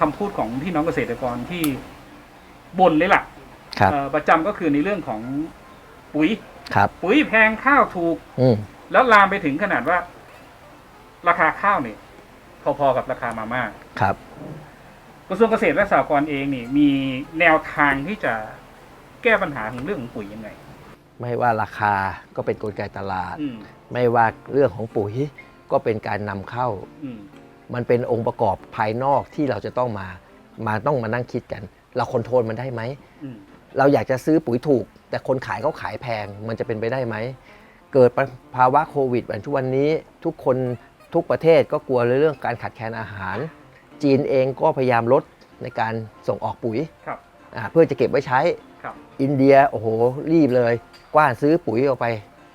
คำพูดของพี่น้องเกษตรกรที่บ่นเลยล่ะครับ เอ่อประจำก็คือในเรื่องของปุ๋ย ครับ ปุ๋ยแพงข้าวถูก อืมแล้วลามไปถึงขนาดว่า ราคาข้าวเนี่ยพอๆกับราคามาม่า ครับ กระทรวงเกษตรและสหกรณ์เองนี่มีแนวทางที่จะแก้ปัญหาของเรื่องของปุ๋ยยังไงไม่ว่าราคาก็เป็นกลไกตลาด อืมไม่ว่าเรื่องของปุ๋ยก็เป็นการนำเข้า อืม มันเป็นองค์ประกอบภายนอกที่เราจะต้องมามาต้องมานั่งคิดกัน เราคอนโทรลมันได้ไหม อืมเราอยากจะซื้อปุ๋ยถูก แต่คนขายเขาขายแพงมันจะเป็นไปได้ไหม เกิดภาวะโควิดแบบทุกวันนี้ทุกคนทุกประเทศก็กลัวเรื่องการขาดแคลนอาหาร จีนเองก็พยายามลดในการส่งออกปุ๋ยครับ อ่าเพื่อจะเก็บไว้ใช้ ครับ อินเดียโอ้โหรีบเลย กว้านซื้อปุ๋ยออกไป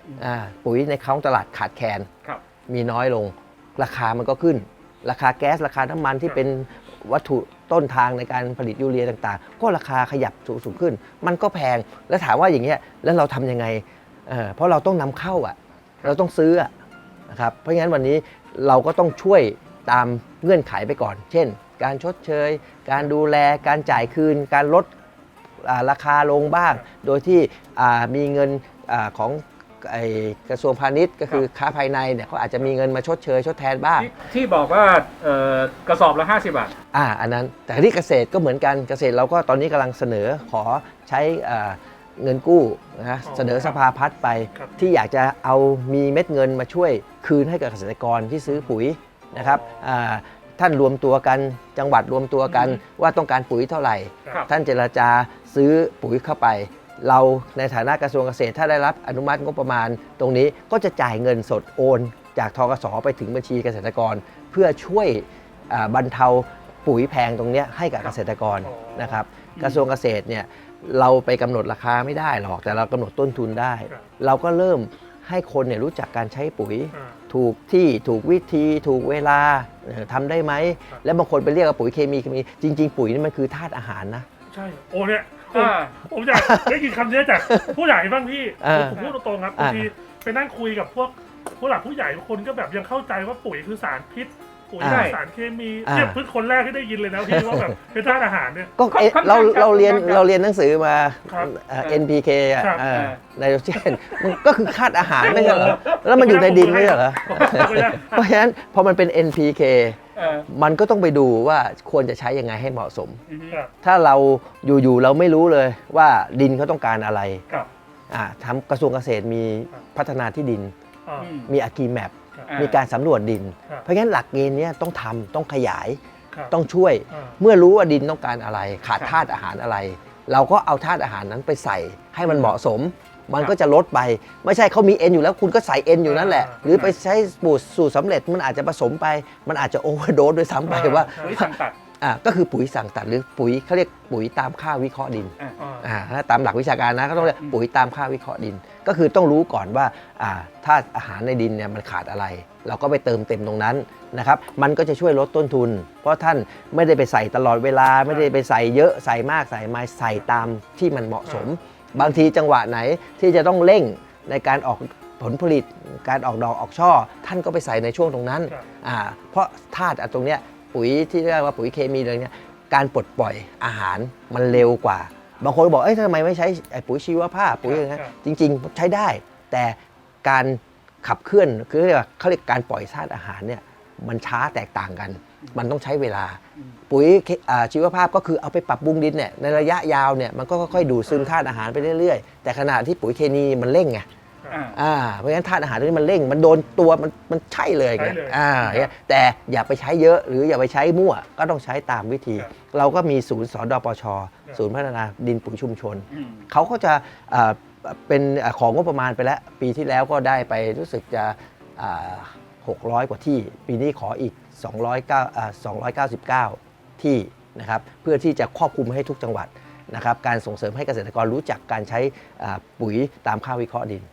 อืม อ่าปุ๋ยในท้องตลาดขาดแคลน ครับ มีน้อยลง ราคามันก็ขึ้น ราคาแก๊สราคาน้ำมันที่เป็นวัตถุต้นทางในการผลิตยูเรียต่างๆ ก็ราคาขยับสูงสูงขึ้น มันก็แพงแล้วถามว่าอย่างเงี้ยแล้วเราทำยังไงเเพราะเราต้องนำเข้าอะ เราต้องซื้ออะนะครับเพราะงั้นวันนี้เราก็ต้องช่วยตามเงื่อนไขไปก่อน เช่น การชดเชย การดูแลการจ่ายคืน การลดราคาลงบ้าง โดยที่มีเงินอของ ไอ้กระทรวงพาณิชย์ก็คือค้าภายในเนี่ยเขาอาจจะมีเงินมาชดเชย ชดแทนบ้าง ที่ที่บอกว่าเอ่อกระสอบละห้าสิบาท อ่าอันนั้นแต่ที่เกษตรก็เหมือนกันเกษตรเราก็ตอนนี้กำลังเสนอขอใช้อ่าเงินกู้นะอ๋อเสนอสภาพัฒน์ไป ครับ ที่อยากจะเอามีเม็ดเงินมาช่วยคืนให้กับเกษตรกรที่ซื้อปุ๋ยนะครับอ่าท่านรวมตัวกันจังหวัดรวมตัวกันว่าต้องการปุ๋ยเท่าไหร่ ครับ ท่านเจรจาซื้อปุ๋ยเข้าไป เราในฐานะกระทรวงเกษตร ถ้าได้รับอนุมัติงบประมาณ ตรงนี้ก็จะจ่ายเงินสดโอน จากทกสไปถึงบัญชีเกษตรกร เพื่อช่วยอ่าบรรเทาปุ๋ยแพงตรงเนี้ยให้กับเกษตรกรอ๋อนะครับอืมกระทรวงเกษตรเนี่ยเราไปกำหนดราคาไม่ได้หรอก แต่เรากำหนดต้นทุนได้ครับเราก็เริ่มให้คนเนี่ยรู้จักการใช้ปุ๋ยอ่าถูกที่ถูกวิธีถูกเวลาเอ่อทำได้ไหมครับแล้วบางคนไปเรียกว่าปุ๋ยเคมีเคมีจริง ๆ ปุ๋ยนี่มันคือธาตุอาหารนะใช่โอ้เนี่ย ผมอ่า ผมอยากได้ยินคำนี้จากผู้ใหญ่บ้างพี่เออผมพูดตรงๆครับอ่าบางทีไปนั่งคุยกับพวกผู้หลักผู้ใหญ่บางคนก็แบบยังเข้าใจว่าปุ๋ยคือสารพิษ ปุ๋ยอ่าคือสารเคมีอ่า เนี่ยเพิ่งคนแรกที่ได้ยินเลยนะพี่ว่าแบบเป็นธาตุอาหารเนี่ย ก็เอ๊ะค่อนข้างเราชัดเราเรียนค่อนข้างชัดเราเรียนหนังสือมาครับเอ่อ NPK อะครับ เอ่อเออไนโตรเจนมันก็คือธาตุอาหารไม่ใช่เหรอแล้วมันอยู่ในดินไม่ใช่เหรอไม่ใช่เพราะฉะนั้นพอมันเป็น NPK เออมันก็ต้องไปดูว่าควรจะใช้ยังไงให้เหมาะสม อืมครับ ถ้าเราอยู่ๆเราไม่รู้เลยว่าดินเขาต้องการอะไรครับ อ่าทำกระทรวงเกษตรมีครับพัฒนาที่ดิน อ่าอืมมีอากีแมปอ่า มีการสำรวจดินครับเพราะงั้นหลักเกณฑ์เนี้ยต้องทำต้องขยายครับต้องช่วยอ่าเมื่อรู้ว่าดินต้องการอะไร ขาดครับธาตุอาหารอะไร เราก็เอาธาตุอาหารนั้นไปใส่ให้มันเหมาะสม มันครับก็จะลดไป ไม่ใช่เขามีเอ็นอยู่แล้วคุณก็ใส่เอ็นอยู่นั่นแหละอ่าหรือไปใช้สูตรสูตรสำเร็จมันอาจจะผสมไป มันอาจจะโอเวอร์โดสด้วยซ้ำไปอ่าว่าปุ๋ยสั่งตัด อ่าก็คือปุ๋ยสั่งตัดหรือปุ๋ยเขาเรียกปุ๋ยตามค่าวิเคราะห์ดินอ่าอ่าถ้าตามหลักวิชาการนะก็ต้องเรียกอืมปุ๋ยตามค่าวิเคราะห์ดิน ก็คือต้องรู้ก่อนว่าอ่าถ้าอาหารในดินเนี่ยมันขาดอะไร เราก็ไปเติมเต็มตรงนั้นนะครับมันก็จะช่วยลดต้นทุน เพราะท่านไม่ได้ไปใส่ตลอดเวลาไม่ได้ไปใส่เยอะใส่มากใส่มาใส่ตามที่มันเหมาะสม บางทีจังหวะไหนที่จะต้องเร่งในการออกผลผลิตการออกดอกออกช่อ ท่านก็ไปใส่ในช่วงตรงนั้นครับอ่าเพราะธาตุอะตรงเนี้ย ปุ๋ยที่เรียกว่าปุ๋ยเคมีอะไรเนี้ยการปลดปล่อยอาหารมันเร็วกว่า บางคนบอกเอ้ยทำไมไม่ใช้ไอ้ปุ๋ยชีวภาพปุ๋ยอะไรครัเงี้ยบจริง ๆ ใช้ได้ แต่การขับเคลื่อนคือเรียกว่าเขาเรียกการปล่อยธาตุอาหารเนี่ยมันช้าแตกต่างกัน มันต้องใช้เวลาอืมปุ๋ยเคอ่าชีวภาพก็คือเอาไปปรับปรุงดินเนี่ยในระยะยาวเนี่ยมันก็ค่อยๆดูดซึมธาตุอาหารไปเรื่อยๆ แต่ขณะที่ปุ๋ยเคมีมันเร่งไง อ่าอ่าเพราะฉะนั้นธาตุอาหารตัวนี้มันเร่ง มันโดนตัวมันมันใช่เลยไงใช่เลยอ่าอย่างเงี้ยแต่อย่าไปใช้เยอะหรืออย่าไปใช้มั่วก็ต้องใช้ตามวิธี ครับเราก็มีศูนย์สอดปชครับศูนย์พัฒนาดินปุ๋ยชุมชน อืม เขาก็จะอ่าเป็นอ่าของงบประมาณไปแล้ว ปีที่แล้วก็ได้ไปรู้สึกจะอ่า600 กว่าที่ ปีนี้ขออีก 209อ่า299 ที่นะครับเพื่อที่จะครอบคลุมให้ทุกจังหวัดนะครับการส่งเสริมให้เกษตรกรรู้จักการใช้อ่าปุ๋ยตามค่าวิเคราะห์ดิน